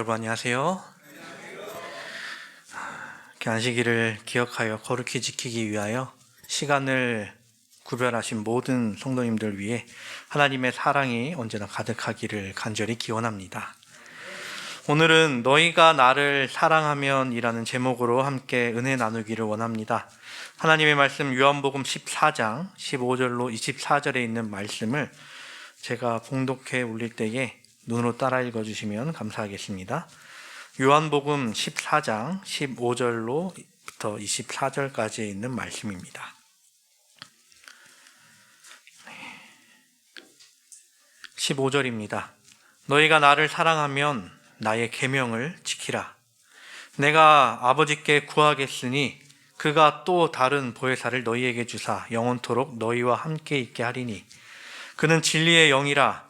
여러분 안녕하세요. 안식일을 기억하여 거룩히 지키기 위하여 시간을 구별하신 모든 성도님들 위해 하나님의 사랑이 언제나 가득하기를 간절히 기원합니다. 오늘은 너희가 나를 사랑하면이라는 제목으로 함께 은혜 나누기를 원합니다. 하나님의 말씀 요한복음 14장 15절로 24절에 있는 말씀을 제가 봉독해 올릴 때에 눈으로 따라 읽어 주시면 감사하겠습니다. 요한복음 14장 15절로부터 24절까지에 있는 말씀입니다. 15절입니다. 너희가 나를 사랑하면 나의 계명을 지키라. 내가 아버지께 구하겠으니 그가 또 다른 보혜사를 너희에게 주사 영원토록 너희와 함께 있게 하리니 그는 진리의 영이라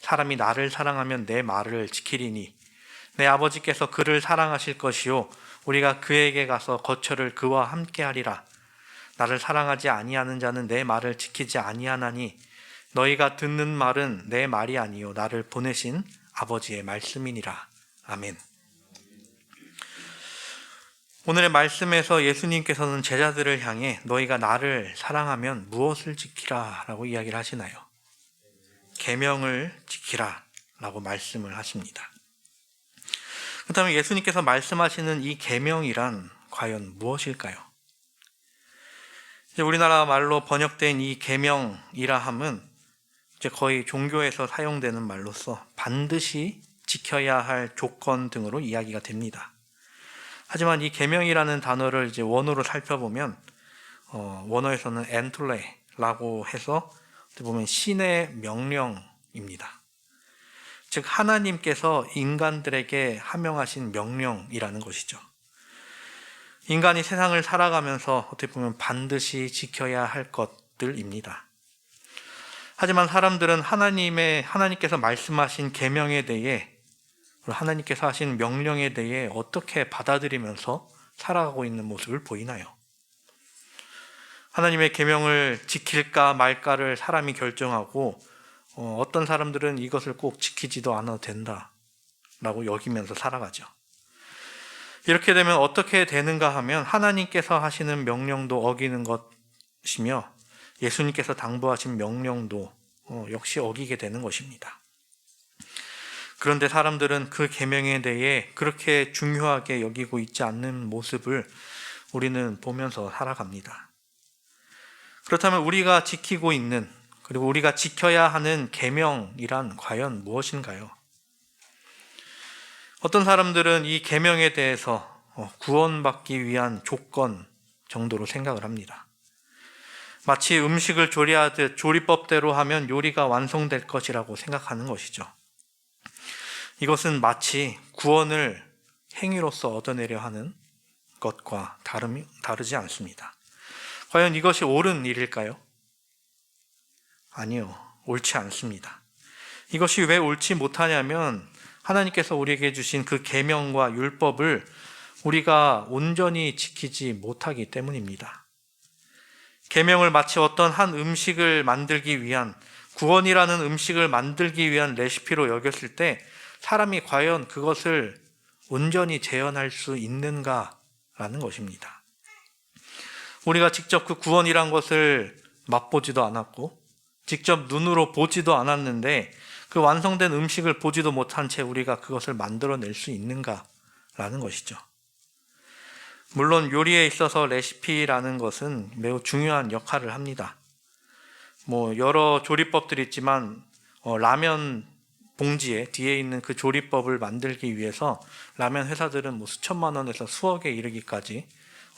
사람이 나를 사랑하면 내 말을 지키리니 내 아버지께서 그를 사랑하실 것이요 우리가 그에게 가서 거처를 그와 함께 하리라 나를 사랑하지 아니하는 자는 내 말을 지키지 아니하나니 너희가 듣는 말은 내 말이 아니요 나를 보내신 아버지의 말씀이니라 아멘. 오늘의 말씀에서 예수님께서는 제자들을 향해 너희가 나를 사랑하면 무엇을 지키라 라고 이야기를 하시나요? 계명을 지키라라고 말씀을 하십니다. 그렇다면 예수님께서 말씀하시는 이 계명이란 과연 무엇일까요? 이제 우리나라 말로 번역된 이 계명이라 함은 이제 거의 종교에서 사용되는 말로서 반드시 지켜야 할 조건 등으로 이야기가 됩니다. 하지만 이 계명이라는 단어를 이제 원어로 살펴보면 어, 원어에서는 엔툴레라고 해서 보면 신의 명령입니다. 즉 하나님께서 인간들에게 하명하신 명령이라는 것이죠. 인간이 세상을 살아가면서 어떻게 보면 반드시 지켜야 할 것들입니다. 하지만 사람들은 하나님의 하나님께서 말씀하신 계명에 대해 하나님께서 하신 명령에 대해 어떻게 받아들이면서 살아가고 있는 모습을 보이나요? 하나님의 계명을 지킬까 말까를 사람이 결정하고 어, 떤 사람들은 이것을 꼭 지키지도 않아도 된다라고 여기면서 살아가죠. 이렇게 되면 어떻게 되는가 하면 하나님께서 하시는 명령도 어기는 것이며 예수님께서 당부하신 명령도 어, 역시 어기게 되는 것입니다. 그런데 사람들은 그 계명에 대해 그렇게 중요하게 여기고 있지 않는 모습을 우리는 보면서 살아갑니다. 그렇다면 우리가 지키고 있는 그리고 우리가 지켜야 하는 계명이란 과연 무엇인가요? 어떤 사람들은 이 계명에 대해서 어, 구원받기 위한 조건 정도로 생각을 합니다. 마치 음식을 조리하듯 조리법대로 하면 요리가 완성될 것이라고 생각하는 것이죠. 이것은 마치 구원을 행위로서 얻어내려 하는 것과 다름, 다르지 않습니다. 과연 이것이 옳은 일일까요? 아니요. 옳지 않습니다. 이것이 왜 옳지 못하냐면 하나님께서 우리에게 주신 그 계명과 율법을 우리가 온전히 지키지 못하기 때문입니다. 계명을 마치 어떤 한 음식을 만들기 위한 구원이라는 음식을 만들기 위한 레시피로 여겼을 때 사람이 과연 그것을 온전히 재현할 수 있는가라는 것입니다. 우리가 직접 그 구원이란 것을 맛보지도 않았고, 직접 눈으로 보지도 않았는데, 그 완성된 음식을 보지도 못한 채 우리가 그것을 만들어낼 수 있는가라는 것이죠. 물론 요리에 있어서 레시피라는 것은 매우 중요한 역할을 합니다. 뭐 여러 조리법들이 있지만 어, 라면 봉지에 뒤에 있는 그 조리법을 만들기 위해서 라면 회사들은 뭐 수천만 원에서 수억에 이르기까지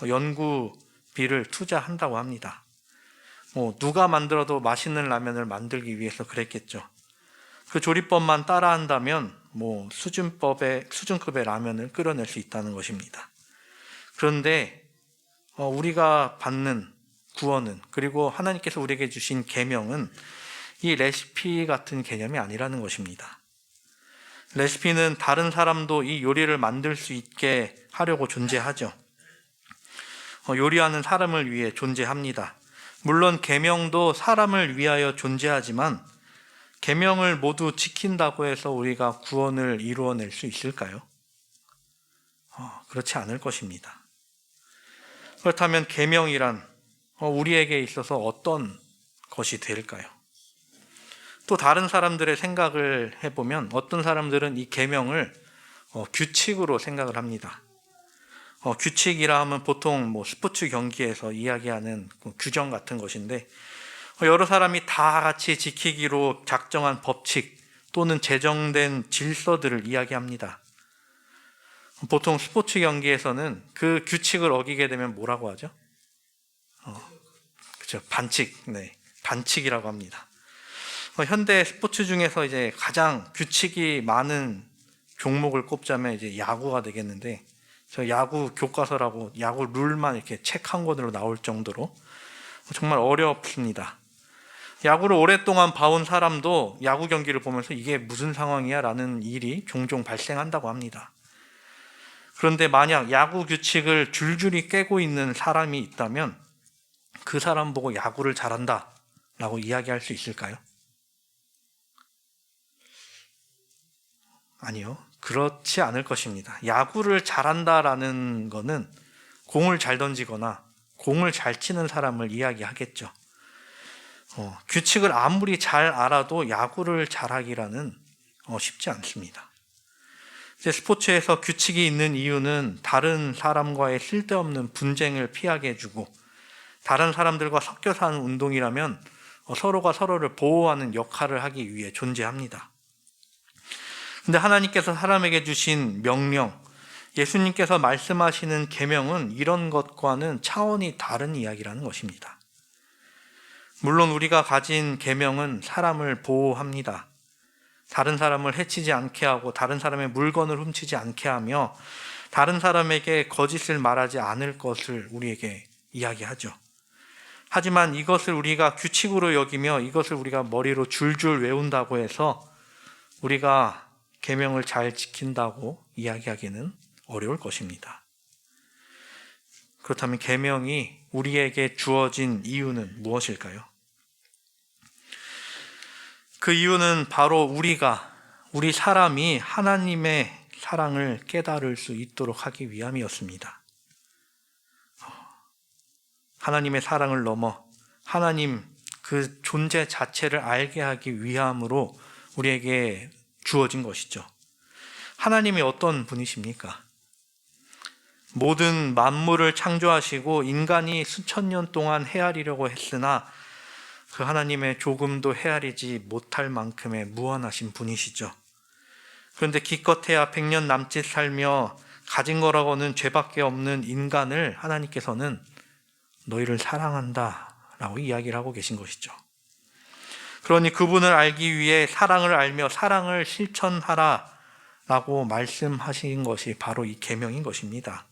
어, 연구 비를 투자한다고 합니다. 뭐 누가 만들어도 맛있는 라면을 만들기 위해서 그랬겠죠. 그 조리법만 따라한다면 뭐 수준법의 수준급의 라면을 끓여낼 수 있다는 것입니다. 그런데 어, 우리가 받는 구원은 그리고 하나님께서 우리에게 주신 계명은 이 레시피 같은 개념이 아니라는 것입니다. 레시피는 다른 사람도 이 요리를 만들 수 있게 하려고 존재하죠. 어, 요리하는 사람을 위해 존재합니다. 물론 계명도 사람을 위하여 존재하지만 계명을 모두 지킨다고 해서 우리가 구원을 이루어낼 수 있을까요? 어, 그렇지 않을 것입니다. 그렇다면 계명이란 어, 우리에게 있어서 어떤 것이 될까요? 또 다른 사람들의 생각을 해보면 어떤 사람들은 이 계명을 어, 규칙으로 생각을 합니다. 어, 규칙이라 하면 보통 뭐 스포츠 경기에서 이야기하는 그 규정 같은 것인데 어, 여러 사람이 다 같이 지키기로 작정한 법칙 또는 제정된 질서들을 이야기합니다. 보통 스포츠 경기에서는 그 규칙을 어기게 되면 뭐라고 하죠? 어, 그렇죠. 반칙, 네, 반칙이라고 합니다. 어, 현대 스포츠 중에서 이제 가장 규칙이 많은 종목을 꼽자면 이제 야구가 되겠는데 저 야구 교과서라고 야구 룰만 이렇게 책 한 권으로 나올 정도로 정말 어렵습니다. 야구를 오랫동안 봐온 사람도 야구 경기를 보면서 이게 무슨 상황이야 라는 일이 종종 발생한다고 합니다. 그런데 만약 야구 규칙을 줄줄이 깨고 있는 사람이 있다면 그 사람 보고 야구를 잘한다 라고 이야기할 수 있을까요? 아니요. 그렇지 않을 것입니다. 야구를 잘한다라는 것은 공을 잘 던지거나 공을 잘 치는 사람을 이야기하겠죠. 어, 규칙을 아무리 잘 알아도 야구를 잘하기라는 어, 쉽지 않습니다. 스포츠에서 규칙이 있는 이유는 다른 사람과의 쓸데없는 분쟁을 피하게 해주고 다른 사람들과 섞여 사는 운동이라면 어, 서로가 서로를 보호하는 역할을 하기 위해 존재합니다. 근데 하나님께서 사람에게 주신 명령, 예수님께서 말씀하시는 계명은 이런 것과는 차원이 다른 이야기라는 것입니다. 물론 우리가 가진 계명은 사람을 보호합니다. 다른 사람을 해치지 않게 하고 다른 사람의 물건을 훔치지 않게 하며 다른 사람에게 거짓을 말하지 않을 것을 우리에게 이야기하죠. 하지만 이것을 우리가 규칙으로 여기며 이것을 우리가 머리로 줄줄 외운다고 해서 우리가 계명을 잘 지킨다고 이야기하기는 어려울 것입니다. 그렇다면 계명이 우리에게 주어진 이유는 무엇일까요? 그 이유는 바로 우리가 우리 사람이 하나님의 사랑을 깨달을 수 있도록 하기 위함이었습니다. 하나님의 사랑을 넘어 하나님 그 존재 자체를 알게 하기 위함으로 우리에게 주어진 것이죠. 하나님이 어떤 분이십니까? 모든 만물을 창조하시고 인간이 수천 년 동안 헤아리려고 했으나 그 하나님의 조금도 헤아리지 못할 만큼의 무한하신 분이시죠. 그런데 기껏해야 백년 남짓 살며 가진 거라고는 죄밖에 없는 인간을 하나님께서는 너희를 사랑한다 라고 이야기를 하고 계신 것이죠. 그러니 그분을 알기 위해 사랑을 알며 사랑을 실천하라 라고 말씀하신 것이 바로 이 계명인 것입니다.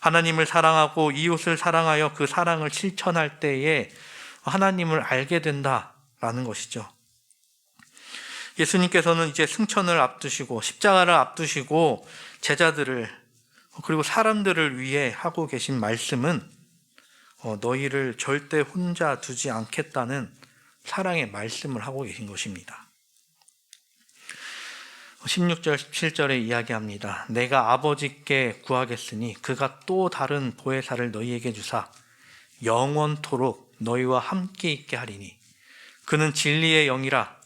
하나님을 사랑하고 이웃을 사랑하여 그 사랑을 실천할 때에 하나님을 알게 된다라는 것이죠. 예수님께서는 이제 승천을 앞두시고 십자가를 앞두시고 제자들을 그리고 사람들을 위해 하고 계신 말씀은 어, 너희를 절대 혼자 두지 않겠다는 사랑의 말씀을 하고 계신 것입니다. 16절, 17절에 이야기합니다. 내가 아버지께 구하겠으니 그가 또 다른 보혜사를 너희에게 주사 영원토록 너희와 함께 있게 하리니 그는 진리의 영이라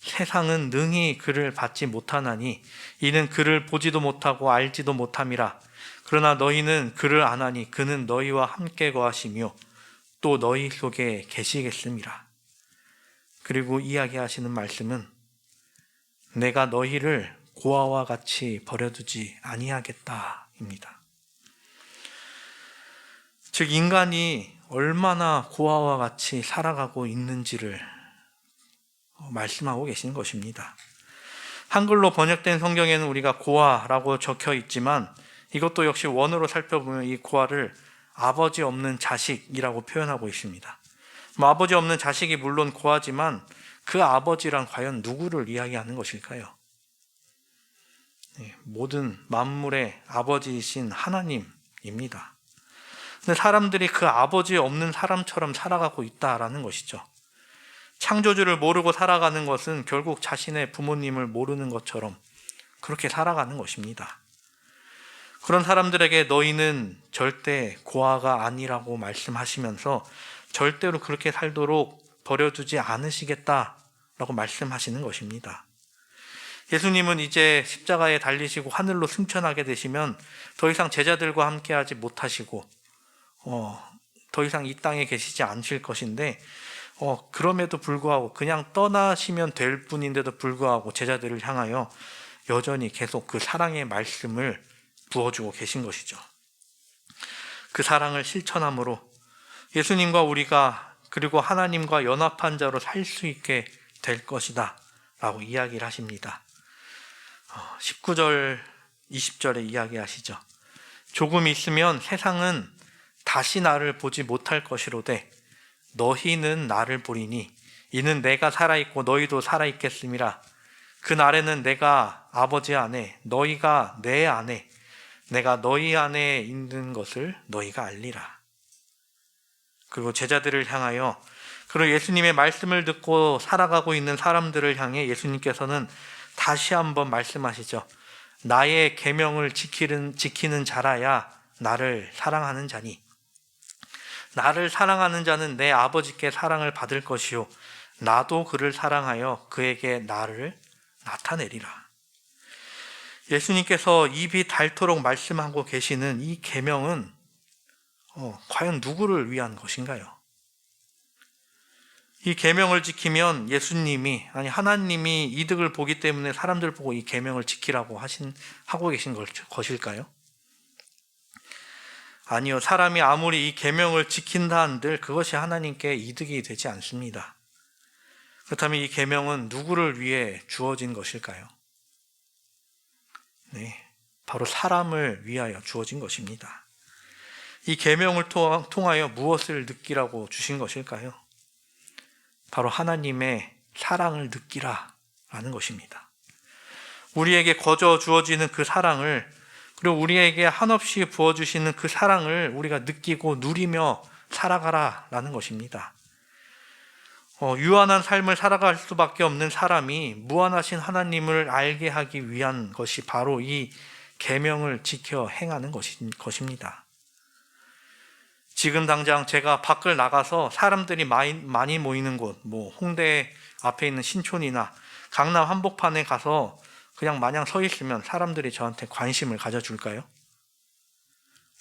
세상은 능히 그를 받지 못하나니 이는 그를 보지도 못하고 알지도 못함이라 그러나 너희는 그를 안 하니 그는 너희와 함께 거하시며 또 너희 속에 계시겠음이라. 그리고 이야기하시는 말씀은 내가 너희를 고아와 같이 버려두지 아니하겠다입니다. 즉 인간이 얼마나 고아와 같이 살아가고 있는지를 말씀하고 계시는 것입니다. 한글로 번역된 성경에는 우리가 고아라고 적혀 있지만 이것도 역시 원어로 살펴보면 이 고아를 아버지 없는 자식이라고 표현하고 있습니다. 뭐 아버지 없는 자식이 물론 고아지만 그 아버지란 과연 누구를 이야기하는 것일까요? 네, 모든 만물의 아버지이신 하나님입니다. 근데 사람들이 그 아버지 없는 사람처럼 살아가고 있다라는 것이죠. 창조주를 모르고 살아가는 것은 결국 자신의 부모님을 모르는 것처럼 그렇게 살아가는 것입니다. 그런 사람들에게 너희는 절대 고아가 아니라고 말씀하시면서 절대로 그렇게 살도록 버려두지 않으시겠다라고 말씀하시는 것입니다. 예수님은 이제 십자가에 달리시고 하늘로 승천하게 되시면 더 이상 제자들과 함께하지 못하시고 어, 더 이상 이 땅에 계시지 않으실 것인데 어, 그럼에도 불구하고 그냥 떠나시면 될 뿐인데도 불구하고 제자들을 향하여 여전히 계속 그 사랑의 말씀을 부어주고 계신 것이죠. 그 사랑을 실천함으로 예수님과 우리가 그리고 하나님과 연합한 자로 살 수 있게 될 것이다. 라고 이야기를 하십니다. 19절, 20절에 이야기하시죠. 조금 있으면 세상은 다시 나를 보지 못할 것이로되 너희는 나를 보리니 이는 내가 살아있고 너희도 살아있겠음이라 그 날에는 내가 아버지 안에 너희가 내 안에 내가 너희 안에 있는 것을 너희가 알리라. 그리고 제자들을 향하여 그리고 예수님의 말씀을 듣고 살아가고 있는 사람들을 향해 예수님께서는 다시 한번 말씀하시죠. 나의 계명을 지키는 지키는 자라야 나를 사랑하는 자니 나를 사랑하는 자는 내 아버지께 사랑을 받을 것이요 나도 그를 사랑하여 그에게 나를 나타내리라. 예수님께서 입이 닳도록 말씀하고 계시는 이 계명은 어, 과연 누구를 위한 것인가요? 이 계명을 지키면 예수님이 아니 하나님이 이득을 보기 때문에 사람들 보고 이 계명을 지키라고 하신 하고 계신 것일까요? 아니요. 사람이 아무리 이 계명을 지킨다 한들 그것이 하나님께 이득이 되지 않습니다. 그렇다면 이 계명은 누구를 위해 주어진 것일까요? 네. 바로 사람을 위하여 주어진 것입니다. 이 계명을 통하여 무엇을 느끼라고 주신 것일까요? 바로 하나님의 사랑을 느끼라라는 것입니다. 우리에게 거저 주어지는 그 사랑을 그리고 우리에게 한없이 부어주시는 그 사랑을 우리가 느끼고 누리며 살아가라라는 것입니다. 어, 유한한 삶을 살아갈 수밖에 없는 사람이 무한하신 하나님을 알게 하기 위한 것이 바로 이 계명을 지켜 행하는 것입니다. 지금 당장 제가 밖을 나가서 사람들이 많이, 많이 모이는 곳, 뭐 홍대 앞에 있는 신촌이나 강남 한복판에 가서 그냥 마냥 서 있으면 사람들이 저한테 관심을 가져줄까요?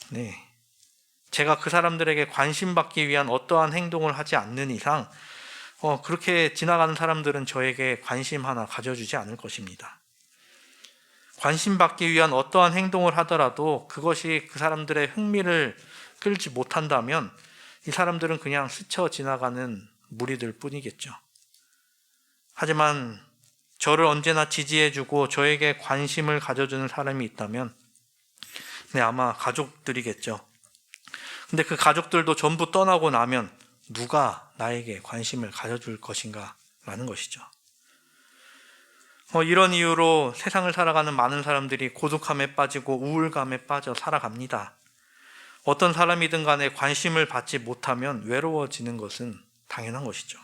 네. 제가 그 사람들에게 관심 받기 위한 어떠한 행동을 하지 않는 이상, 어, 그렇게 지나가는 사람들은 저에게 관심 하나 가져주지 않을 것입니다. 관심 받기 위한 어떠한 행동을 하더라도 그것이 그 사람들의 흥미를 끌지 못한다면 이 사람들은 그냥 스쳐 지나가는 무리들 뿐이겠죠. 하지만 저를 언제나 지지해주고 저에게 관심을 가져주는 사람이 있다면, 네, 아마 가족들이겠죠. 근데 그 가족들도 전부 떠나고 나면 누가 나에게 관심을 가져줄 것인가? 라는 것이죠. 어, 이런 이유로 세상을 살아가는 많은 사람들이 고독함에 빠지고 우울감에 빠져 살아갑니다. 어떤 사람이든 간에 관심을 받지 못하면 외로워지는 것은 당연한 것이죠.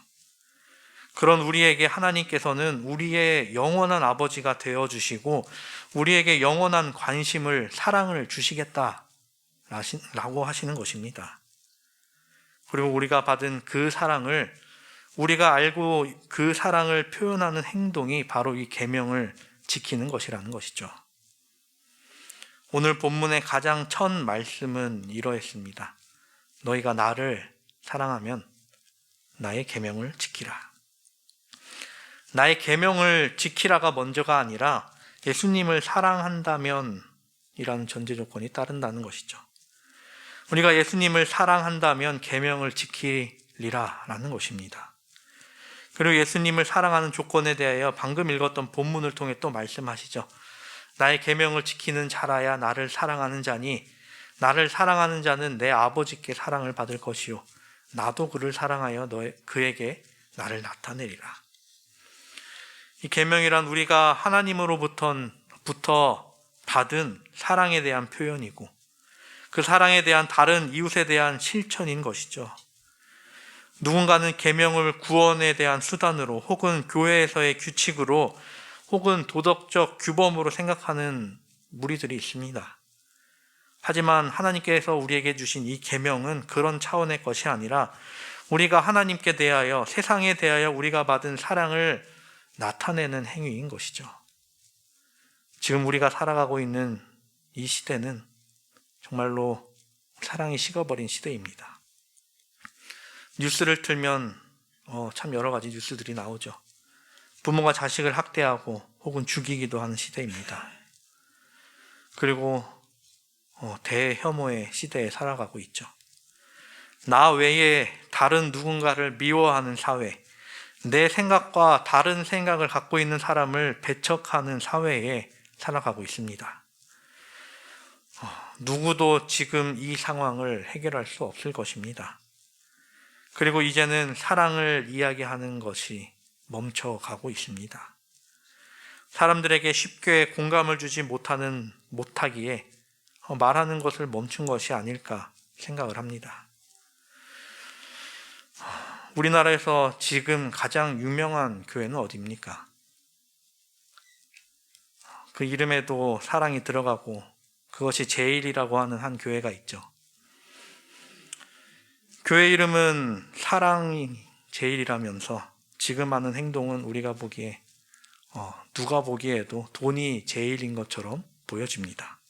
그런 우리에게 하나님께서는 우리의 영원한 아버지가 되어 주시고 우리에게 영원한 관심을 사랑을 주시겠다 라고 하시는 것입니다. 그리고 우리가 받은 그 사랑을 우리가 알고 그 사랑을 표현하는 행동이 바로 이 계명을 지키는 것이라는 것이죠. 오늘 본문의 가장 첫 말씀은 이러했습니다. 너희가 나를 사랑하면 나의 계명을 지키라. 나의 계명을 지키라가 먼저가 아니라 예수님을 사랑한다면 이라는 전제 조건이 따른다는 것이죠. 우리가 예수님을 사랑한다면 계명을 지키리라라는 것입니다. 그리고 예수님을 사랑하는 조건에 대하여 방금 읽었던 본문을 통해 또 말씀하시죠. 나의 계명을 지키는 자라야 나를 사랑하는 자니 나를 사랑하는 자는 내 아버지께 사랑을 받을 것이요 나도 그를 사랑하여 너 그에게 나를 나타내리라. 이 계명이란 우리가 하나님으로부터 받은 사랑에 대한 표현이고 그 사랑에 대한 다른 이웃에 대한 실천인 것이죠. 누군가는 계명을 구원에 대한 수단으로 혹은 교회에서의 규칙으로 혹은 도덕적 규범으로 생각하는 무리들이 있습니다. 하지만 하나님께서 우리에게 주신 이 계명은 그런 차원의 것이 아니라 우리가 하나님께 대하여 세상에 대하여 우리가 받은 사랑을 나타내는 행위인 것이죠. 지금 우리가 살아가고 있는 이 시대는 정말로 사랑이 식어버린 시대입니다. 뉴스를 틀면 어, 참 여러 가지 뉴스들이 나오죠. 부모가 자식을 학대하고 혹은 죽이기도 하는 시대입니다. 그리고 어, 대혐오의 시대에 살아가고 있죠. 나 외에 다른 누군가를 미워하는 사회, 내 생각과 다른 생각을 갖고 있는 사람을 배척하는 사회에 살아가고 있습니다. 어, 누구도 지금 이 상황을 해결할 수 없을 것입니다. 그리고 이제는 사랑을 이야기하는 것이 멈춰가고 있습니다. 사람들에게 쉽게 공감을 주지 못하는 못하기에 어, 말하는 것을 멈춘 것이 아닐까 생각을 합니다. 우리나라에서 지금 가장 유명한 교회는 어디입니까? 그 이름에도 사랑이 들어가고 그것이 제일이라고 하는 한 교회가 있죠. 교회 이름은 사랑이 제일이라면서 지금 하는 행동은 우리가 보기에 어, 누가 보기에도 돈이 제일인 것처럼 보여집니다.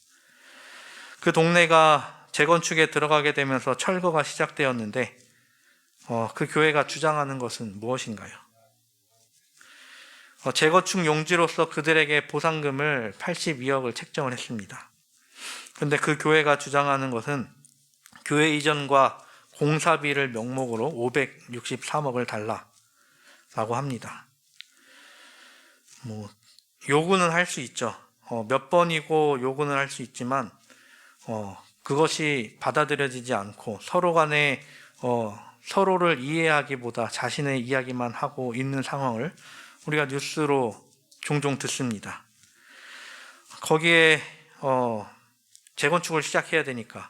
그 동네가 재건축에 들어가게 되면서 철거가 시작되었는데 어, 그 교회가 주장하는 것은 무엇인가요? 어, 재건축 용지로서 그들에게 보상금을 82억을 책정을 했습니다. 그런데 그 교회가 주장하는 것은 교회 이전과 공사비를 명목으로 563억을 달라 라고 합니다. 뭐 요구는 할 수 있죠. 어, 몇 번이고 요구는 할 수 있지만 어, 그것이 받아들여지지 않고 서로 간에 어, 서로를 이해하기보다 자신의 이야기만 하고 있는 상황을 우리가 뉴스로 종종 듣습니다. 거기에 어, 재건축을 시작해야 되니까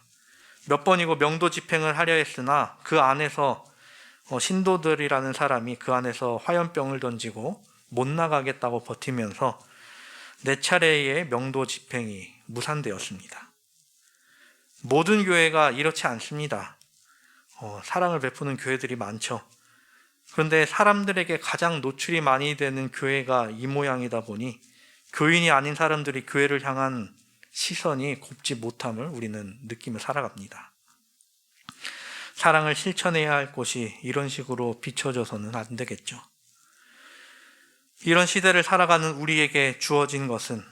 몇 번이고 명도 집행을 하려 했으나 그 안에서 어, 신도들이라는 사람이 그 안에서 화염병을 던지고 못 나가겠다고 버티면서 네 차례의 명도 집행이 무산되었습니다. 모든 교회가 이렇지 않습니다. 어, 사랑을 베푸는 교회들이 많죠. 그런데 사람들에게 가장 노출이 많이 되는 교회가 이 모양이다 보니 교인이 아닌 사람들이 교회를 향한 시선이 곱지 못함을 우리는 느끼며 살아갑니다. 사랑을 실천해야 할 곳이 이런 식으로 비춰져서는 안 되겠죠. 이런 시대를 살아가는 우리에게 주어진 것은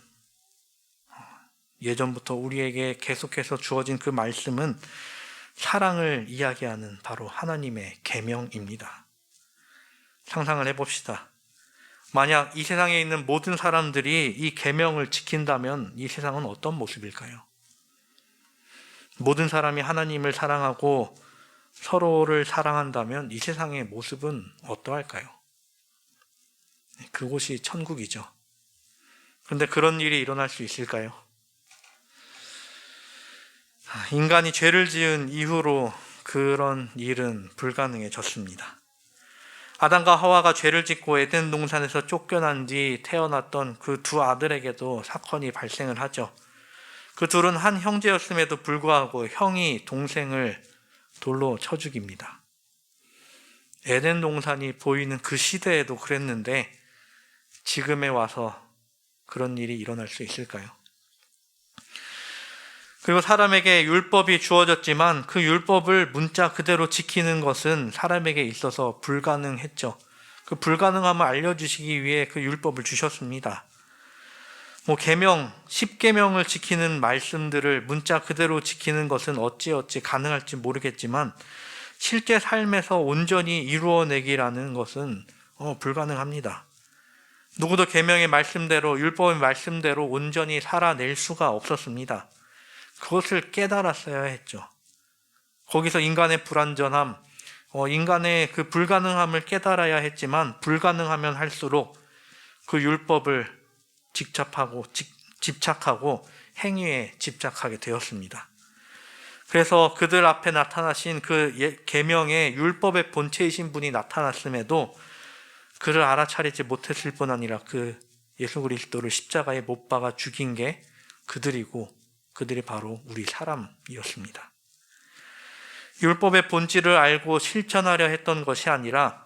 예전부터 우리에게 계속해서 주어진 그 말씀은 사랑을 이야기하는 바로 하나님의 계명입니다. 상상을 해봅시다. 만약 이 세상에 있는 모든 사람들이 이 계명을 지킨다면 이 세상은 어떤 모습일까요? 모든 사람이 하나님을 사랑하고 서로를 사랑한다면 이 세상의 모습은 어떠할까요? 그곳이 천국이죠. 그런데 그런 일이 일어날 수 있을까요? 인간이 죄를 지은 이후로 그런 일은 불가능해졌습니다. 아담과 하와가 죄를 짓고 에덴 동산에서 쫓겨난 뒤 태어났던 그 두 아들에게도 사건이 발생을 하죠. 그 둘은 한 형제였음에도 불구하고 형이 동생을 돌로 쳐 죽입니다. 에덴 동산이 보이는 그 시대에도 그랬는데 지금에 와서 그런 일이 일어날 수 있을까요? 그리고 사람에게 율법이 주어졌지만 그 율법을 문자 그대로 지키는 것은 사람에게 있어서 불가능했죠. 그 불가능함을 알려주시기 위해 그 율법을 주셨습니다. 뭐 계명, 십계명을 지키는 말씀들을 문자 그대로 지키는 것은 어찌어찌 가능할지 모르겠지만 실제 삶에서 온전히 이루어내기라는 것은 어, 불가능합니다. 누구도 계명의 말씀대로 율법의 말씀대로 온전히 살아낼 수가 없었습니다. 그것을 깨달았어야 했죠. 거기서 인간의 불완전함, 어, 인간의 그 불가능함을 깨달아야 했지만 불가능하면 할수록 그 율법을 집착하고 집착하고 행위에 집착하게 되었습니다. 그래서 그들 앞에 나타나신 그 예, 계명의 율법의 본체이신 분이 나타났음에도 그를 알아차리지 못했을 뿐 아니라 그 예수 그리스도를 십자가에 못 박아 죽인 게 그들이고 그들이 바로 우리 사람이었습니다. 율법의 본질을 알고 실천하려 했던 것이 아니라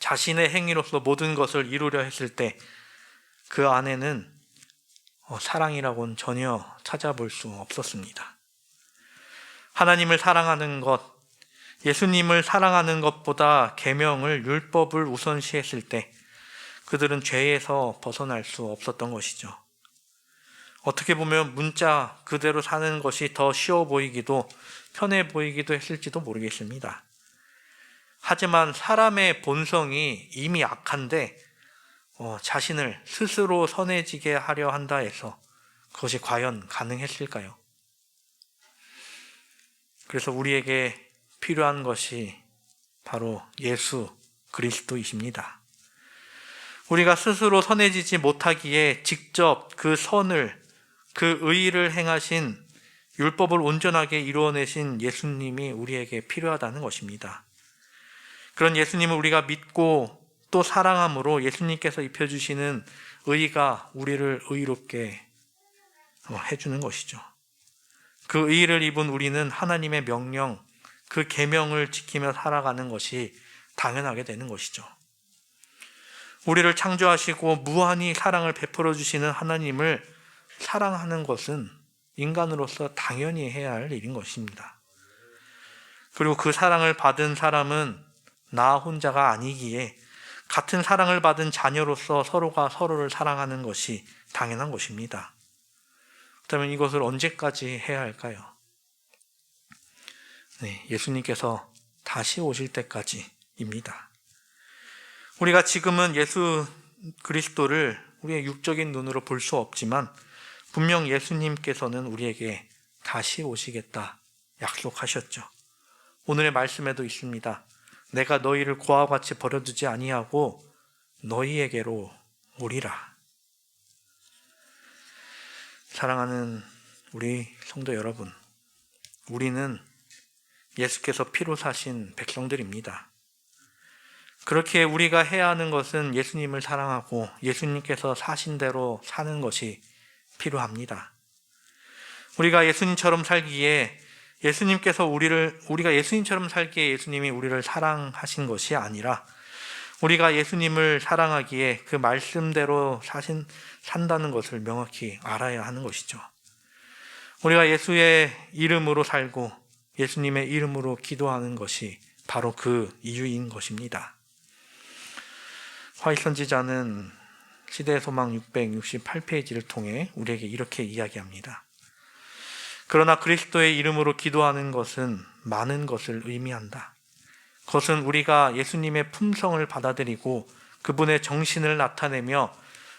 자신의 행위로서 모든 것을 이루려 했을 때 그 안에는 어, 사랑이라고는 전혀 찾아볼 수 없었습니다. 하나님을 사랑하는 것, 예수님을 사랑하는 것보다 계명을 율법을 우선시했을 때 그들은 죄에서 벗어날 수 없었던 것이죠. 어떻게 보면 문자 그대로 사는 것이 더 쉬워 보이기도 편해 보이기도 했을지도 모르겠습니다. 하지만 사람의 본성이 이미 악한데 어, 자신을 스스로 선해지게 하려 한다 해서 그것이 과연 가능했을까요? 그래서 우리에게 필요한 것이 바로 예수 그리스도이십니다. 우리가 스스로 선해지지 못하기에 직접 그 선을, 그 의를 행하신 율법을 온전하게 이루어내신 예수님이 우리에게 필요하다는 것입니다. 그런 예수님을 우리가 믿고 또 사랑함으로 예수님께서 입혀주시는 의가 우리를 의롭게 어, 해주는 것이죠. 그 의를 입은 우리는 하나님의 명령, 그 계명을 지키며 살아가는 것이 당연하게 되는 것이죠. 우리를 창조하시고 무한히 사랑을 베풀어 주시는 하나님을 사랑하는 것은 인간으로서 당연히 해야 할 일인 것입니다. 그리고 그 사랑을 받은 사람은 나 혼자가 아니기에 같은 사랑을 받은 자녀로서 서로가 서로를 사랑하는 것이 당연한 것입니다. 그렇다면 이것을 언제까지 해야 할까요? 네, 예수님께서 다시 오실 때까지입니다. 우리가 지금은 예수 그리스도를 우리의 육적인 눈으로 볼 수 없지만 분명 예수님께서는 우리에게 다시 오시겠다 약속하셨죠. 오늘의 말씀에도 있습니다. 내가 너희를 고아 같이 버려두지 아니하고 너희에게로 오리라. 사랑하는 우리 성도 여러분, 우리는 예수께서 피로 사신 백성들입니다. 그렇게 우리가 해야 하는 것은 예수님을 사랑하고 예수님께서 사신 대로 사는 것이 필요합니다. 우리가 예수님처럼 살기에 예수님께서 우리를 우리가 예수님처럼 살기에 예수님이 우리를 사랑하신 것이 아니라 우리가 예수님을 사랑하기에 그 말씀대로 사신 산다는 것을 명확히 알아야 하는 것이죠. 우리가 예수의 이름으로 살고 예수님의 이름으로 기도하는 것이 바로 그 이유인 것입니다. 화이 선지자는 시대의 소망 668페이지를 통해 우리에게 이렇게 이야기합니다. 그러나 그리스도의 이름으로 기도하는 것은 많은 것을 의미한다. 그것은 우리가 예수님의 품성을 받아들이고 그분의 정신을 나타내며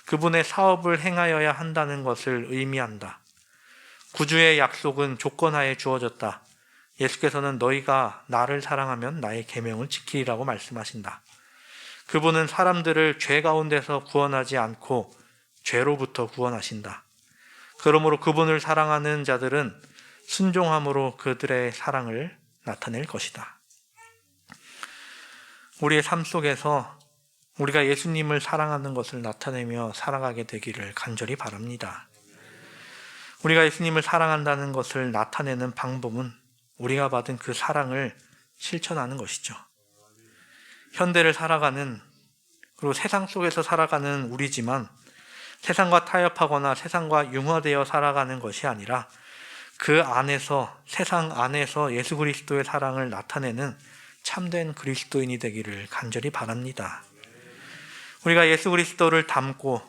그분의 사업을 행하여야 한다는 것을 의미한다. 구주의 약속은 조건하에 주어졌다. 예수께서는 너희가 나를 사랑하면 나의 계명을 지키리라고 말씀하신다. 그분은 사람들을 죄 가운데서 구원하지 않고 죄로부터 구원하신다. 그러므로 그분을 사랑하는 자들은 순종함으로 그들의 사랑을 나타낼 것이다. 우리의 삶 속에서 우리가 예수님을 사랑하는 것을 나타내며 살아가게 되기를 간절히 바랍니다. 우리가 예수님을 사랑한다는 것을 나타내는 방법은 우리가 받은 그 사랑을 실천하는 것이죠. 현대를 살아가는 그리고 세상 속에서 살아가는 우리지만 세상과 타협하거나 세상과 융화되어 살아가는 것이 아니라 그 안에서 세상 안에서 예수 그리스도의 사랑을 나타내는 참된 그리스도인이 되기를 간절히 바랍니다. 우리가 예수 그리스도를 닮고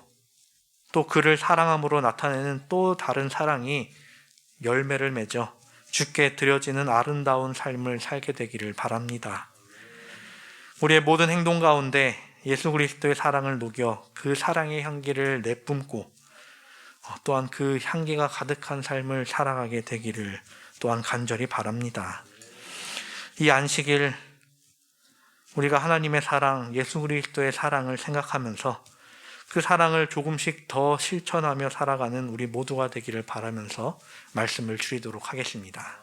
또 그를 사랑함으로 나타내는 또 다른 사랑이 열매를 맺어 주께 드려지는 아름다운 삶을 살게 되기를 바랍니다. 우리의 모든 행동 가운데 예수 그리스도의 사랑을 녹여 그 사랑의 향기를 내뿜고 어, 또한 그 향기가 가득한 삶을 살아가게 되기를 또한 간절히 바랍니다. 이 안식일 우리가 하나님의 사랑, 예수 그리스도의 사랑을 생각하면서 그 사랑을 조금씩 더 실천하며 살아가는 우리 모두가 되기를 바라면서 말씀을 드리도록 하겠습니다.